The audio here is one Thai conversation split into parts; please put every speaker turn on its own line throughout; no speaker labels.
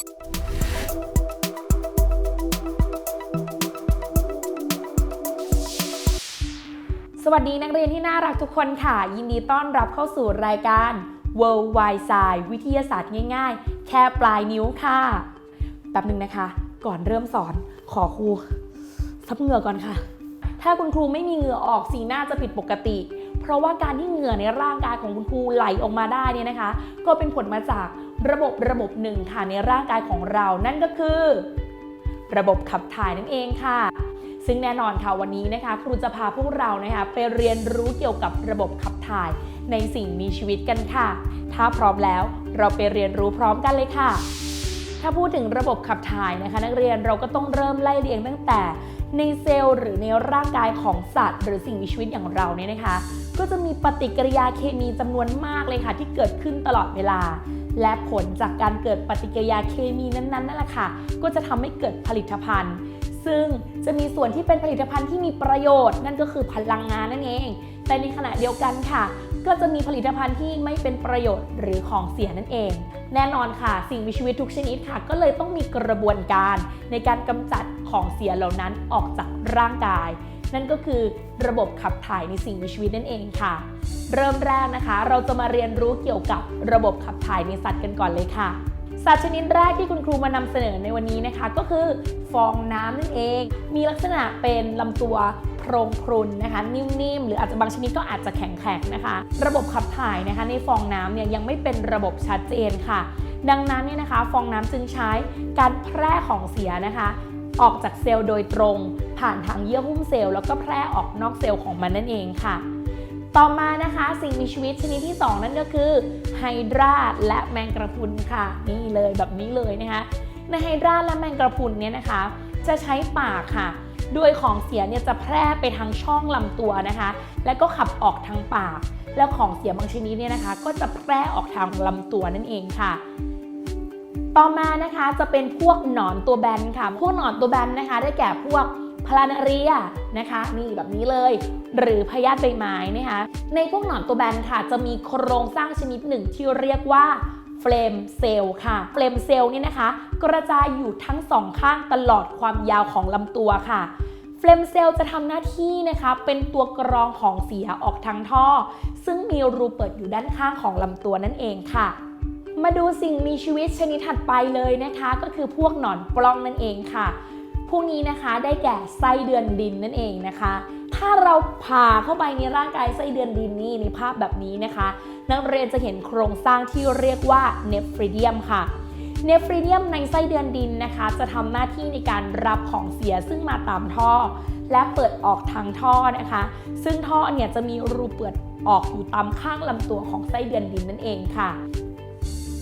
สวัสดีนักเรียนที่น่ารักทุกคนค่ะ ยินดีต้อนรับเข้าสู่รายการ World Wide Science วิทยาศาสตร์ง่ายๆ แค่ปลายนิ้วค่ะแป๊บหนึ่งนะคะ ก่อนเริ่มสอนขอครูซับเหงื่อก่อนค่ะ ถ้าคุณครูไม่มีเหงื่อออกสีหน้าจะผิดปกติ เพราะว่าการที่เหงื่อในร่างกายของคุณครูไหลออกมาได้เนี่ยนะคะ ก็เป็นผลมาจาก ระบบระบบหนึ่งค่ะในร่างกายของเรานั่นก็คือ ระบบขับถ่ายนั่นเองค่ะ ซึ่งแน่นอนค่ะวันนี้นะคะ ครูจะพาพวกเรานะคะไปเรียนรู้เกี่ยวกับระบบขับถ่ายในสิ่งมีชีวิตกันค่ะ ถ้าพร้อมแล้วเราไปเรียนรู้พร้อมกันเลยค่ะ ถ้าพูดถึงระบบขับถ่ายนะคะ นักเรียนเราก็ต้องเริ่มไล่เรียงตั้งแต่ในเซลล์หรือในร่างกายของสัตว์ หรือสิ่งมีชีวิตอย่างเราเนี่ยนะคะ ก็จะมีปฏิกิริยาเคมีจำนวนมากเลยค่ะ ที่เกิดขึ้นตลอดเวลา และผลจากการเกิดปฏิกิริยาเคมีนั้นๆนั่นแหละค่ะ ก็จะทำให้เกิดผลิตภัณฑ์ซึ่งจะมีส่วนที่เป็นผลิตภัณฑ์ที่มีประโยชน์ นั่นก็คือพลังงานนั่นเอง แต่ในขณะเดียวกันค่ะ ก็จะมีผลิตภัณฑ์ที่ไม่เป็นประโยชน์หรือของเสียนั่นเอง แน่นอนค่ะ สิ่งมีชีวิตทุกชนิดค่ะ ก็เลยต้องมีกระบวนการในการกำจัดของเสียเหล่านั้นออกจากร่างกาย นั่นก็คือระบบขับถ่ายในสิ่งมีชีวิตนั่นเองค่ะ เริ่มแรกนะคะ เราจะมาเรียนรู้เกี่ยวกับระบบขับถ่ายในสัตว์กันก่อนเลยค่ะ สัตว์ชนิดแรกที่คุณครูมานำเสนอในวันนี้นะคะ ก็คือฟองน้ำนั่นเอง มีลักษณะเป็นลำตัวโพรงพรุนนะคะ นิ่มๆ หรืออาจจะบางชนิดก็อาจจะแข็งๆนะคะ ระบบขับถ่ายนะคะในฟองน้ำเนี่ยยังไม่เป็นระบบชัดเจนค่ะ ดังนั้นเนี่ยนะคะ ฟองน้ำจึงใช้การแพร่ของเสียนะคะ ออกจากเซลล์โดยตรง ผ่านทางเยื่อหุ้มเซลล์แล้วก็แพร่ออกนอกเซลล์ของมันนั่นเองค่ะ ต่อมานะคะสิ่งมีชีวิตชนิดที่ 2 นั่นก็คือไฮดราและแมงกระพรุนค่ะ นี่เลยแบบนี้เลยนะคะในไฮดราและแมงกระพรุนเนี่ยนะคะ จะใช้ปากค่ะโดยของเสียเนี่ยจะแพร่ไปทางช่องลำตัวนะคะ แล้วก็ขับออกทางปาก แล้วของเสียบางชนิดเนี่ยนะคะ ก็จะแพร่ออกทางลำตัวนั่นเองค่ะ ต่อมานะคะจะเป็นพวกหนอนตัวแบนค่ะ พวกหนอนตัวแบนนะคะ ได้แก่พวก พลานาเรียนะคะนี่แบบนี้เลย หรือพยาธิใบไม้นะคะในพวกหนอนตัวแบนค่ะ จะมีโครงสร้างชนิดหนึ่งที่เรียกว่าเฟลมเซลล์ค่ะ เฟลมเซลล์นี่นะคะ กระจายอยู่ทั้งสองข้างตลอดความยาวของลำตัวค่ะเฟลมเซลล์จะทำหน้าที่นะคะ เป็นตัวกรองของเสียออกทางท่อ ซึ่งมีรูเปิดอยู่ด้านข้างของลำตัวนั่นเองค่ะ มาดูสิ่งมีชีวิตชนิดถัดไปเลยนะคะ ก็คือพวกหนอนปล้องนั่นเองค่ะ พวกนี้นะคะได้แก่ไส้เดือนดินนั่นเองนะคะ ถ้าเราผ่าเข้าไปในร่างกายไส้เดือนดินนี่ในภาพแบบนี้นะคะ นักเรียนจะเห็นโครงสร้างที่เรียกว่าเนฟริเดียมค่ะเนฟริเดียมในไส้เดือนดินนะคะ จะทำหน้าที่ในการรับของเสียซึ่งมาตามท่อ และเปิดออกทางท่อนะคะ ซึ่งท่อเนี่ยจะมีรูเปิดออกอยู่ตามข้างลำตัวของไส้เดือนดินนั่นเองค่ะ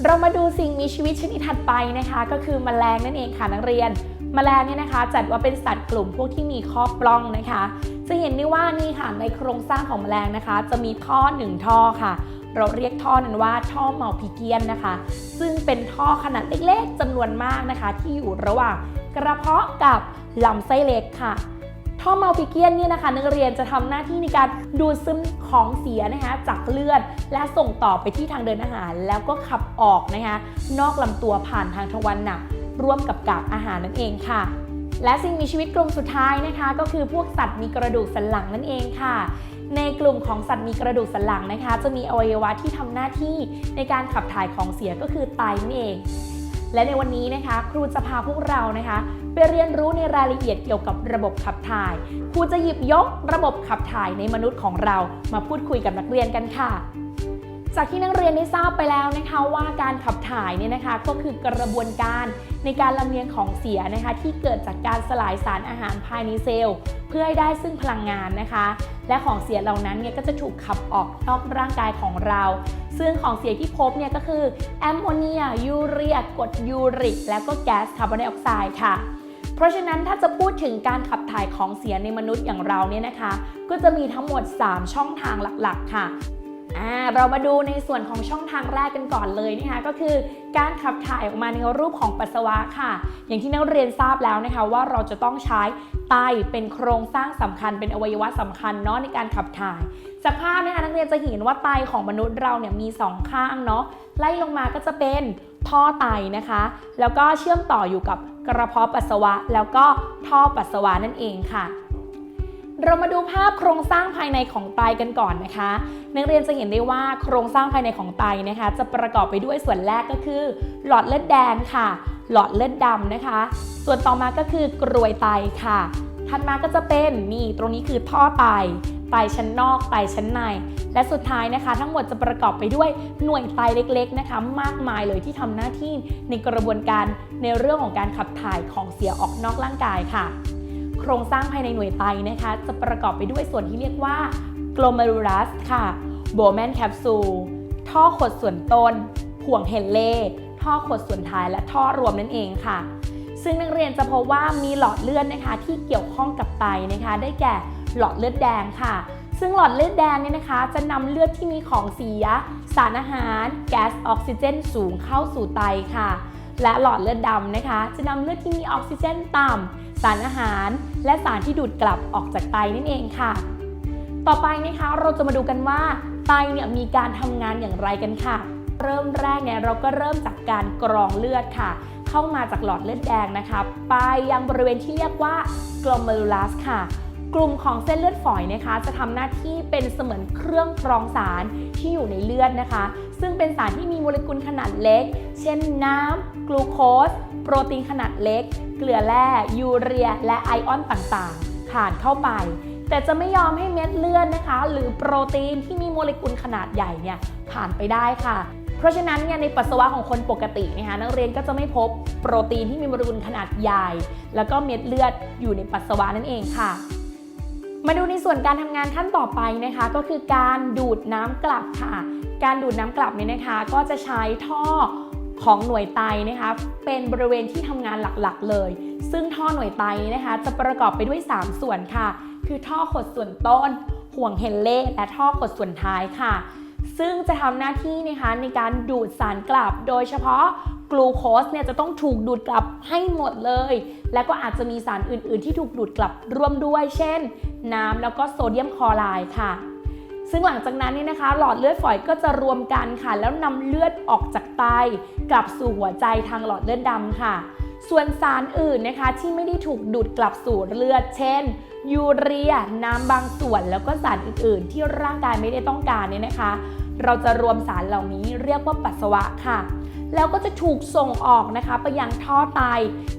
เรามาดูสิ่งมีชีวิตชนิดถัดไปนะคะ ก็คือแมลงนั่นเองค่ะนักเรียน แมลงเนี่ยนะคะ จัดว่าเป็นสัตว์กลุ่มพวกที่มีข้อปล้องนะคะ จะเห็นได้ว่านี่ค่ะในโครงสร้างของแมลงนะคะ จะมีท่อหนึ่งท่อค่ะ เราเรียกท่อนั้นว่าท่อเมาพิเกียนนะคะ ซึ่งเป็นท่อขนาดเล็กๆจำนวนมากนะคะ ที่อยู่ระหว่างกระเพาะกับลำไส้เล็กค่ะท่อเมัลพิเกียนเนี่ยนะคะ นักเรียนจะทำหน้าที่ในการดูดซึมของเสียนะคะ จากเลือด และส่งต่อไปที่ทางเดินอาหาร แล้วก็ขับออกนะคะ นอกลำตัวผ่านทางทวารหนัก ร่วมกับกากอาหารนั่นเองค่ะ และสิ่งมีชีวิตกลุ่มสุดท้ายนะคะ ก็คือพวกสัตว์มีกระดูกสันหลังนั่นเองค่ะ ในกลุ่มของสัตว์มีกระดูกสันหลังนะคะ จะมีอวัยวะที่ทำหน้าที่ในการขับถ่ายของเสียก็คือไตนั่นเอง และในวันนี้นะคะ ครูจะพาพวกเรานะคะไปเรียนรู้ในรายละเอียดเกี่ยวกับระบบขับถ่าย ครูจะหยิบยกระบบขับถ่ายในมนุษย์ของเรา มาพูดคุยกับนักเรียนกันค่ะ จากที่นักเรียนได้ทราบไปแล้วนะคะว่าการขับถ่ายเนี่ยนะคะก็คือกระบวนการในการลำเลียงของเสียนะคะ ที่เกิดจากการสลายสารอาหารภายในเซลล์ เพื่อให้ได้ซึ่งพลังงานนะคะ และของเสียเหล่านั้นเนี่ยก็จะถูกขับออกนอกร่างกายของเรา ซึ่งของเสียที่พบเนี่ยก็คือแอมโมเนีย ยูเรียกรดยูริก แล้วก็แก๊สคาร์บอนไดออกไซด์ค่ะเพราะฉะนั้นถ้าจะพูดถึงการขับถ่ายของเสียในมนุษย์อย่างเราเนี่ยนะคะ ก็จะมีทั้งหมด 3 ช่องทางหลักๆ ค่ะ เรามาดูในส่วนของช่องทางแรกกันก่อนเลยนะคะก็คือการขับถ่ายออกมาในรูปของปัสสาวะค่ะ อย่างที่นักเรียนทราบแล้วนะคะว่าเราจะต้องใช้ไตเป็นโครงสร้างสำคัญเป็นอวัยวะสำคัญเนาะในการขับถ่ายจากภาพนะคะนักเรียนจะเห็นว่าไตของมนุษย์เราเนี่ยมีสองข้างเนาะไล่ลงมาก็จะเป็นท่อไตนะคะ แล้วก็เชื่อมต่ออยู่กับกระเพาะปัสสาวะ แล้วก็ท่อปัสสาวะนั่นเองค่ะ เรามาดูภาพโครงสร้างภายในของไตกันก่อนนะคะ นักเรียนจะเห็นได้ว่าโครงสร้างภายในของไตนะคะ จะประกอบไปด้วยส่วนแรกก็คือ หลอดเลือดแดงค่ะ หลอดเลือดดำนะคะ ส่วนต่อมาก็คือกรวยไตค่ะถัดมาก็จะเป็นนี่ตรงนี้คือท่อไตไตชั้นนอกไตชั้นใน และสุดท้ายนะคะ ทั้งหมดจะประกอบไปด้วยหน่วยไตเล็กๆนะคะ มากมายเลยที่ทำหน้าที่ในกระบวนการในเรื่องของการขับถ่ายของเสียออกนอกร่างกายค่ะ โครงสร้างภายในหน่วยไตนะคะ จะประกอบไปด้วยส่วนที่เรียกว่า glomerulus ค่ะ Bowman capsule ท่อขดส่วนต้น ห่วงเฮนเล่ ท่อขดส่วนท้ายและท่อรวมนั่นเองค่ะ ซึ่งนักเรียนจะพบว่ามีหลอดเลือดนะคะ ที่เกี่ยวข้องกับไตนะคะ ได้แก่หลอดเลือดแดงค่ะ ซึ่งหลอดเลือดแดงเนี่ยนะคะ จะนำเลือดที่มีของเสีย สารอาหาร แก๊สออกซิเจนสูงเข้าสู่ไตค่ะ และหลอดเลือดดำนะคะ จะนำเลือดที่มีออกซิเจนต่ำ สารอาหาร และสารที่ดูดกลับออกจากไตนั่นเองค่ะ ต่อไปนะคะเราจะมาดูกันว่าไตเนี่ยมีการทำงานอย่างไรกันค่ะ เริ่มแรกเนี่ยเราก็เริ่มจากการกรองเลือดค่ะ เข้ามาจากหลอดเลือดแดงนะคะไปยังบริเวณที่เรียกว่า glomerulus ค่ะกลุ่มของเส้นเลือดฝอยนะคะ จะทำหน้าที่เป็นเสมือนเครื่องกรองสารที่อยู่ในเลือดนะคะ ซึ่งเป็นสารที่มีโมเลกุลขนาดเล็ก เช่นน้ำกลูโคส โปรตีนขนาดเล็ก เกลือแร่ยูเรีย และไอออนต่างๆ ผ่านเข้าไป แต่จะไม่ยอมให้เม็ดเลือดนะคะ หรือโปรตีนที่มีโมเลกุลขนาดใหญ่เนี่ยผ่านไปได้ค่ะ เพราะฉะนั้นเนี่ยในปัสสาวะของคนปกตินะคะนักเรียนก็จะไม่พบโปรตีนที่มีโมเลกุลขนาดใหญ่ แล้วก็เม็ดเลือดอยู่ในปัสสาวะนั่นเองค่ะมาดูในส่วนการทำงานขั้นต่อไปนะคะ ก็คือการดูดน้ำกลับค่ะ การดูดน้ำกลับเนี่ยนะคะ ก็จะใช้ท่อ ของหน่วยไตนะคะ เป็นบริเวณที่ทำงานหลักๆเลย ซึ่งท่อหน่วยไตนะคะ จะประกอบไปด้วย 3 ส่วนค่ะ คือท่อขดส่วนต้น ห่วงเฮนเล่และท่อขดส่วนท้ายค่ะ ซึ่งจะทำหน้าที่นะคะในการดูดสารกลับ โดยเฉพาะกลูโคสเนี่ยจะต้องถูกดูดกลับให้หมดเลย แล้วก็อาจจะมีสารอื่น ๆ ที่ถูกดูดกลับร่วมด้วย เช่น น้ำแล้วก็โซเดียมคลอไรด์ค่ะ ซึ่งหลังจากนั้นเนี่ยนะคะ หลอดเลือดฝอยก็จะรวมกันค่ะ แล้วนำเลือดออกจากไตกลับสู่หัวใจทางหลอดเลือดดำค่ะ ส่วนสารอื่นนะคะที่ไม่ได้ถูกดูดกลับสู่เลือด เช่น ยูเรีย น้ำบางส่วน แล้วก็สารอื่น ๆ ที่ร่างกายไม่ได้ต้องการเนี่ยนะคะ เราจะรวมสารเหล่านี้เรียกว่าปัสสาวะค่ะ แล้วก็จะถูกส่งออกนะคะ ไปยังท่อไต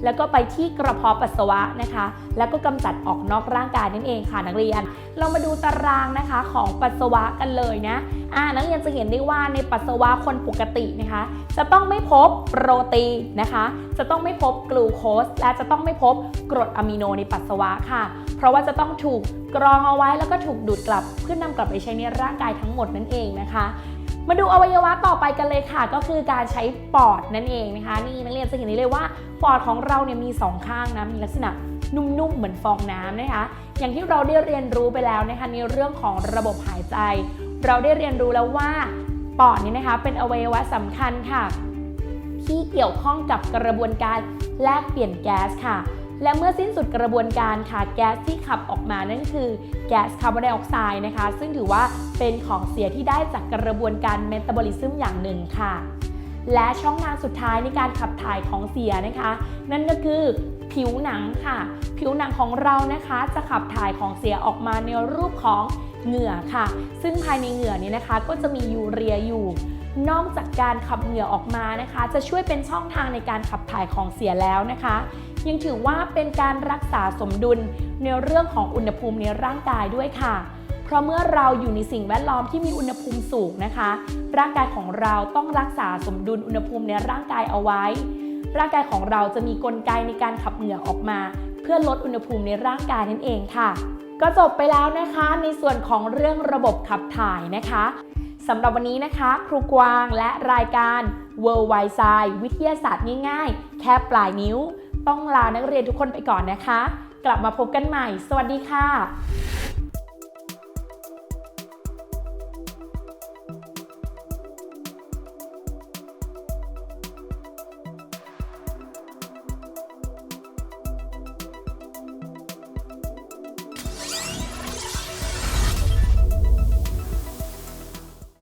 แล้วก็ไปที่กระเพาะปัสสาวะนะคะ แล้วก็กำจัดออกนอกร่างกายนั่นเองค่ะนักเรียน เรามาดูตารางนะคะของปัสสาวะกันเลยนะอ่านักเรียนจะเห็นได้ว่าในปัสสาวะคนปกตินะคะ จะต้องไม่พบโปรตีนนะคะ จะต้องไม่พบกลูโคสและจะต้องไม่พบกรดอะมิโนในปัสสาวะค่ะ เพราะว่าจะต้องถูกกรองเอาไว้แล้วก็ถูกดูดกลับเพื่อนำกลับไปใช้ในร่างกายทั้งหมดนั่นเองนะคะ มาดูอวัยวะต่อไปกันเลยค่ะ ก็คือการใช้ปอดนั่นเองนะคะ นี่นักเรียนจะเห็นได้เลยว่าปอดของเราเนี่ยมีสองข้างนะมีลักษณะนุ่มๆเหมือนฟองน้ำนะคะ อย่างที่เราได้เรียนรู้ไปแล้วนะคะในเรื่องของระบบหายใจ เราได้เรียนรู้แล้วว่าปอดนี่นะคะ เป็นอวัยวะสำคัญค่ะ ที่เกี่ยวข้องกับกระบวนการแลกเปลี่ยนแก๊สค่ะ และเมื่อสิ้นสุดกระบวนการค่ะแก๊สที่ขับออกมานั่นคือแก๊สคาร์บอนไดออกไซด์นะคะ ซึ่งถือว่าเป็นของเสียที่ได้จากกระบวนการเมตาบอลิซึมอย่างหนึ่งค่ะ และช่องทางสุดท้ายในการขับถ่ายของเสียนะคะ นั่นก็คือผิวหนังค่ะ ผิวหนังของเรานะคะจะขับถ่ายของเสียออกมาในรูปของเหงื่อค่ะ ซึ่งภายในเหงื่อนี้นะคะก็จะมียูเรียอยู่ นอกจากการขับเหงื่อออกมานะคะ จะช่วยเป็นช่องทางในการขับถ่ายของเสียแล้วนะคะ ยังถือว่าเป็นการรักษาสมดุลในเรื่องของอุณหภูมิในร่างกายด้วยค่ะ เพราะเมื่อเราอยู่ในสิ่งแวดล้อมที่มีอุณหภูมิสูงนะคะ ร่างกายของเราต้องรักษาสมดุลอุณหภูมิในร่างกายเอาไว้ ร่างกายของเราจะมีกลไกในการขับเหงื่อออกมา เพื่อลดอุณหภูมิในร่างกายนั่นเองค่ะ ก็จบไปแล้วนะคะในส่วนของเรื่องระบบขับถ่ายนะคะ สำหรับวันนี้นะคะ ครูกวางและรายการ World Wide Science วิทยาศาสตร์ง่ายๆ แค่ปลายนิ้ว ต้องลานักเรียนทุกคนไปก่อนนะคะ กลับมาพบกันใหม่ สวัสดีค่ะ